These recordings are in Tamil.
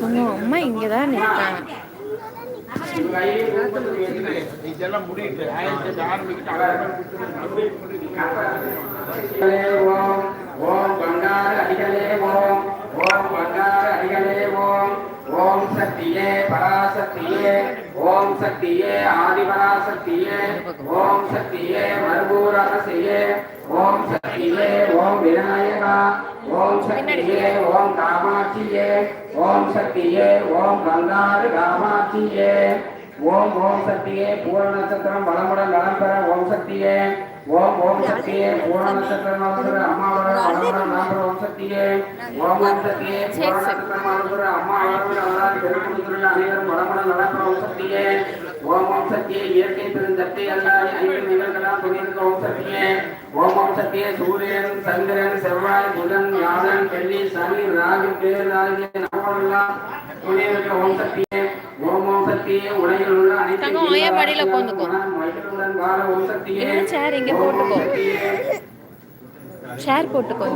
உங்க அம்மா இங்கதான் நிற்காங்க இதெல்லாம் ஓம் ஓம் பண்டார அடிகளே ஓம். ஓம் பண்டார அடிகளே ஓம். ஓம் சக்தியே பராசக்தியே. ஓம் சக்தியே ஆதிபராசக்தியே ஓம் சக்தியே மருகூர் அரசியே ஓம் சக்தியே ஓம் விநாயகா ஓம் சக்தியே ஓம் காமாட்சியே ஓம் சக்தியே ஓம் பங்காரு காமாட்சியே ஓம் ஓம் சக்தியே பூரண நட்சத்திரம் வளமுடன் நலம் பெற ஓம் சக்தியே ஓம் ஓம் சக்தியே பூரண நட்சத்திரம் அவசர அம்மாவோட வளமுடன் நலம் ஓம் சக்தியே. ஓம் ஓம் சக்தியே பூரண நட்சத்திரம் அவசர அம்மா வளமுடன் அவரால் பெருமுடித்துள்ள அனைவரும் வளமுடன் நலம் ஓம் சக்தியே. ஓம் ஓம் சக்தியே இயற்கை பெருந்தத்தை அல்லாத ஐந்து நிகழ்களாம் புரியிருக்க ஓம் சக்தியே. ஓம் ஓம் சூரியன் சந்திரன் செவ்வாய் புதன் வியாழன் வெள்ளி சனி ராகு பேர் ஆகிய நவமெல்லாம் புரியிருக்க ஓம் சக்தியே ஓம் ஓம் சக்தியே உலகில் உள்ள அனைத்து தங்கம், ஒரே படியில வாழ ஓம் சக்தியே இல்ல, இங்க போட்டுக்கோ. ஷேர் போட்டுக்கோ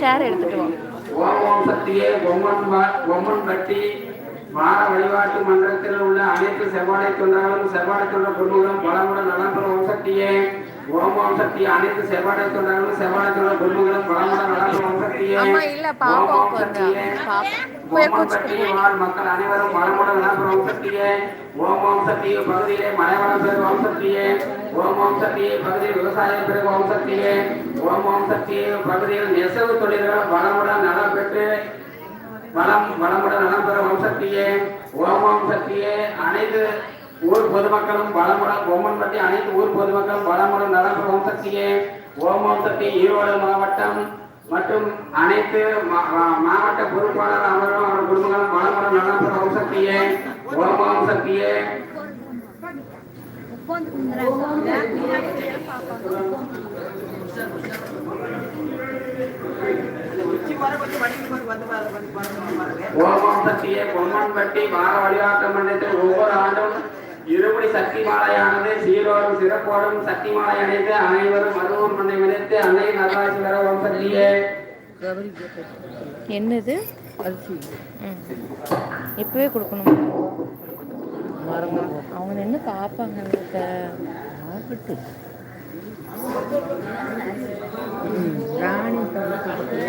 ஷேர் எடுத்துட்டு வா. ஓம் ஓம் சக்தியே பொம்மன் பொம்மன் பட்டி வார வழிபாட்டு மன்றத்தில் உள்ள அனைத்து செவ்வாடை தொண்டர்களும் செவ்வாடை தொண்டர் பொருள்களும் பலமுடன் நலம்பெறும் ஓம் சக்தியே. ஓம் ஓம் சக்தி அனைத்து செவ்வாடை தொண்டர்களும் செவ்வாடை பலமுடன் நலம் பெறும் ஓம் சக்தியே வாழ் மக்கள் அனைவரும் பெறும் ஓம் சக்தியே ஓம் ஓம் சக்தியே பகுதியிலே மலைவளம் பெறும் ஓம் சக்தியே ஓம் ஓம் சக்தியே பகுதியில் விவசாயம் பெறும் ஓம் சக்தியே ஓம் ஓம் சக்தியே பகுதியில் நெசவு தொழில்கள் வளமுடன் நலம் பெற்று வளம் வளமுடன் நலம் பெற ஓம் சக்தியே ஓம் ஓம் சக்தியே அனைத்து ஊர் பொதுமக்களும் வளமுடன் ஓமன் பற்றி அனைத்து ஊர் பொதுமக்களும் வளமுடன் நலம் ஓம் சக்தியே ஓம் ஓம் சக்தி ஈரோடு மாவட்டம் மற்றும் அனைத்து மாவட்ட பொறுப்பாளர் அவர்களும் அவர்கள் குடும்பங்களும் வளமுடன் நலம் ஓம் சக்தியே ஓம் ஓம் சக்தியே ஓம் சக்தியே பொம்மன்பட்டி வார வழிபாட்டு மன்றத்தில் ஒவ்வொரு ஆண்டும் இருபடி சக்தி மாலையானது சீரோடும் சிறப்போடும் சக்தி மாலை அணிந்து அனைவரும் மருவம் மண்ணை விதைத்து அன்னை நல்லாட்சி வர ஓம் சக்தியே. என்னது? ம். இப்பவே கொடுக்கணும்? அவங்க நின்று பார்ப்பாங்க ராணி ஏ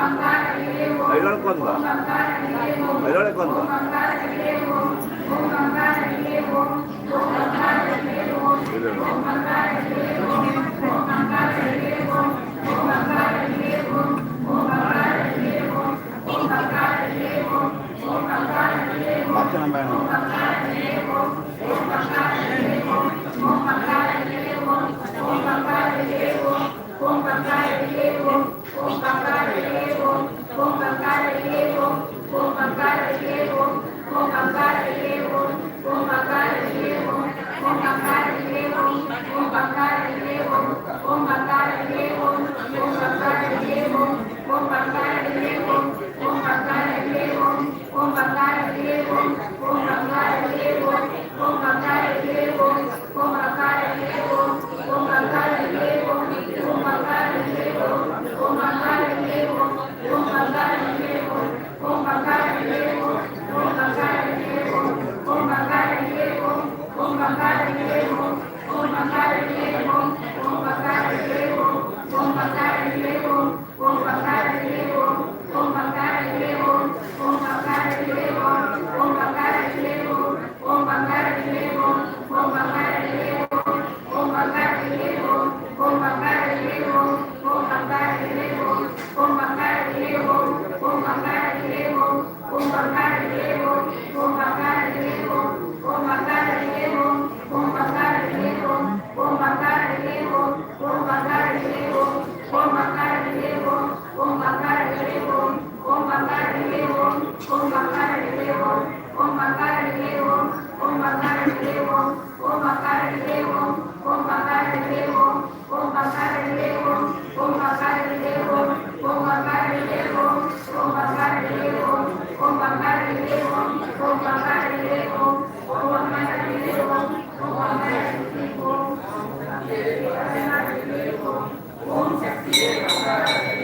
ayúdalo cuando ayúdalo cuando Makan apa yang? Yeah.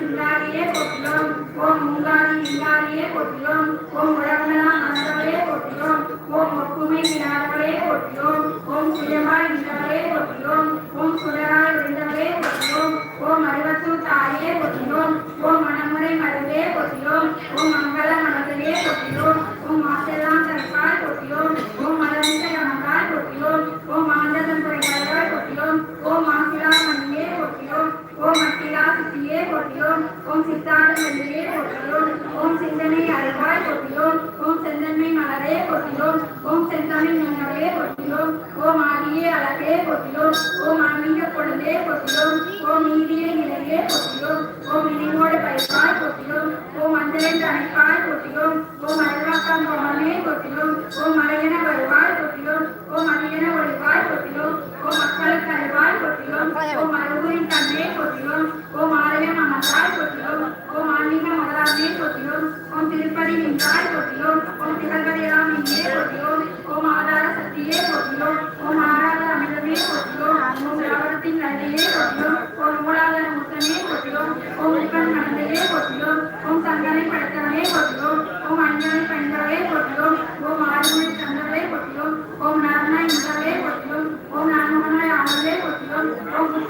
ஆங்காரி சிங்காரியே ஓம் மூங்காரி இங்காரியே போற்றியோம் ஓம் உலகமெல்லாம் மனதவளே போற்றியோம் ஓம் ஒப்புமை இல்லாதவரே போற்றியோம் ஓம் சுயமாய் இருந்தவரே போற்றியோம் ஓம் சுடராய் இருந்தவரே போற்றியோம் ஓம் அறிவத்து தாயே போற்றியோம் ஓம் மனமுறை மருந்தே போற்றியோம் ஓம் மங்கள மனதிலே போற்றியோம் ஓம் மாசெல்லாம் சித்தியே போற்றியோம் ஓம் சித்தாட மல்லியே போற்றியோம் ஓம் சிந்தனை அருள்வாய் போற்றியோம் ஓம் செந்தன்மை மலரே போற்றியோம் ஓம் செந்தமிழ் நன்னவே போற்றியோம் ஓம் ஆதியே அழகே போற்றியோம் ஓம் ஆன்மீக பொழுதே போற்றியோம் ஓம் நீதிய நிலையே போற்றியோம் ஓம் இனிமோடு பயிர்வாய் போற்றியோம் ஓம் அஞ்சலின் அணைப்பாய் போற்றியோம் ஓம் அருளாக்கம் கோமமே போற்றியோம் ஓம் அரையன வருவாய் போற்றியோம் ஓம் அரியன ஒளிவாய் போற்றியோம் ஓம் மக்களுக்கு அருவாய் போற்றியோம் ஓம்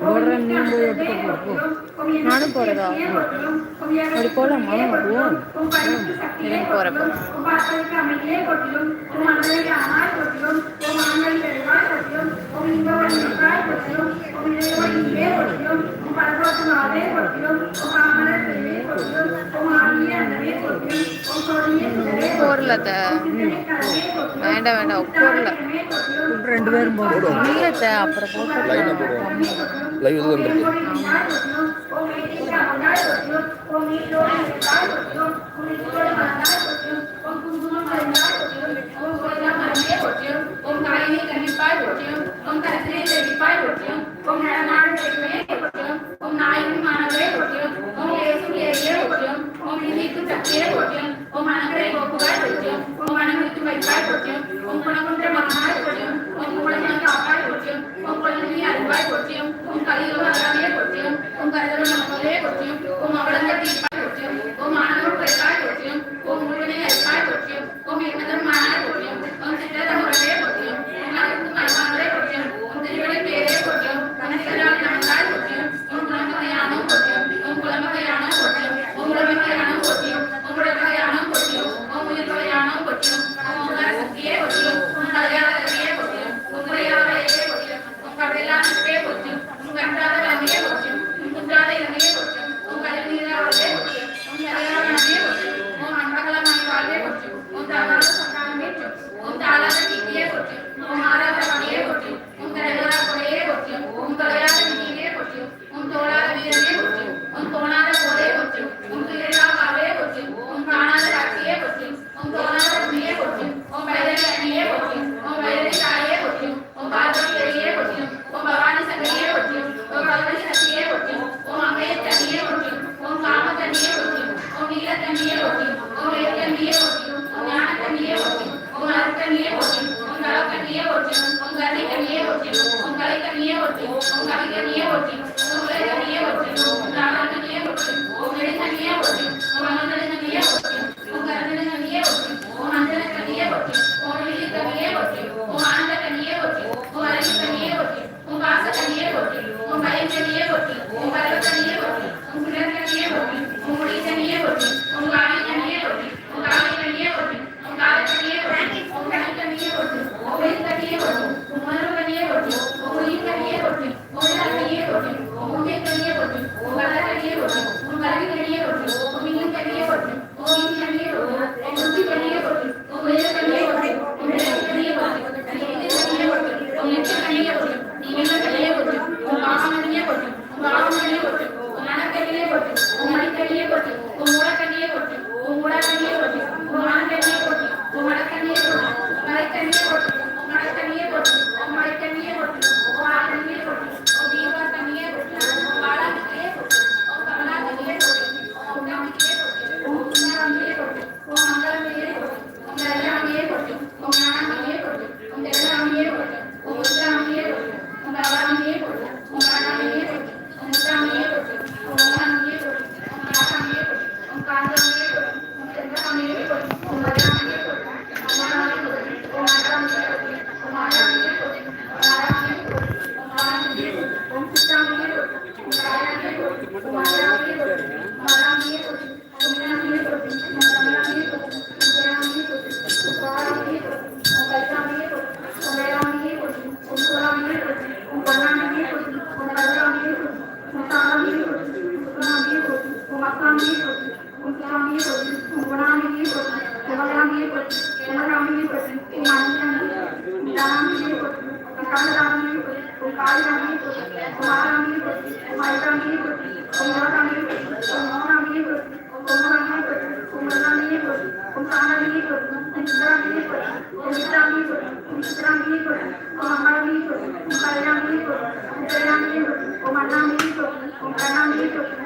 போடுறேன், நீ போய் அமர்ந்ததே போ. நானும் போறதா? அப்படி போலாமா? எனக்கு போற்றியோம் ஓம் ஆண்கள் பெருவாய் போற்றியோம் ஓம் இன்பவழி நின்றாய் போற்றியோம் ஓம் இளையவழி நீரே போற்றியோம் ஓம் பரதோட்டு நாவே போற்றியோம் ஓம் జయకొట్యం ఓం అనంతరై గోపుగాయ కొట్యం ఓం అనంతరి వైపాయ కొట్యం ఓం గుణగుండ్ర మహాయ కొట్యం ఓం గుణజనక అపాయ కొట్యం ఓం గుణజని అరువాయ కొట్యం लिए होती ओंकारा कर लिए होती ओंकारी कर लिए होती ओंकारी कर लिए होती ओंकारी कर लिए होती ओंकारे कर लिए होती ओंकारा தெலங்கானாவிலேயே உத்தராவிலேயே போச்சு கும்பனாவிலேயே போச்சு தெலங்கானாவிலேயே போச்சு தெலங்கானாவிலேயே போச்சு மணிக்காவிலேயே போச்சு கமலாவிலேயே போச்சு காலிராமிலேயே போச்சு குமாராமிலேயே போச்சு மயிலாமிலேயே போச்சு குமாராமிலேயே போச்சு மோனாமிலேயே போச்சு கும்பகாமிலேயே போச்சு கும்பலாமிலேயே போச்சு கும்பானாமிலேயே போச்சு இந்திராமிலேயே போச்சு இந்திராமிலேயே போச்சு இந்திராமிலேயே போச்சு குமாராமிலேயே போச்சு காலிராமிலேயே போச்சு உத்தராமிலேயே போச்சு குமரனாமிலேயே போச்சு கும்பனாமிலேயே போச்சு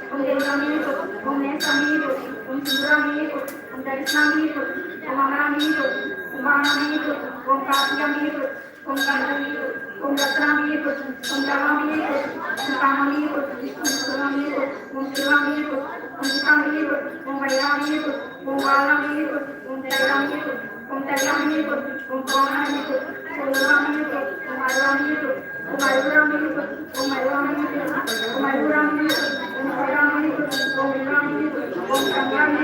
உன் தேவனாமீது con நேசமீது உன் con உன் தரிசனமீது con அமரமீது உன் con உன் காத்தியமீது con கண்டமீது உன் con உன் தவமீது con கணமீது உன் con உன் சிவமீது con சிவமீது உன் con உன் வாழமீது con தைரமீது உன் தைரமீது உன் கோணமீது உன் உரமீது உன் அருவமீது உன் அருவமீது உன் அருவமீது உன் அருவமீது உன் அருவமீது Vâng.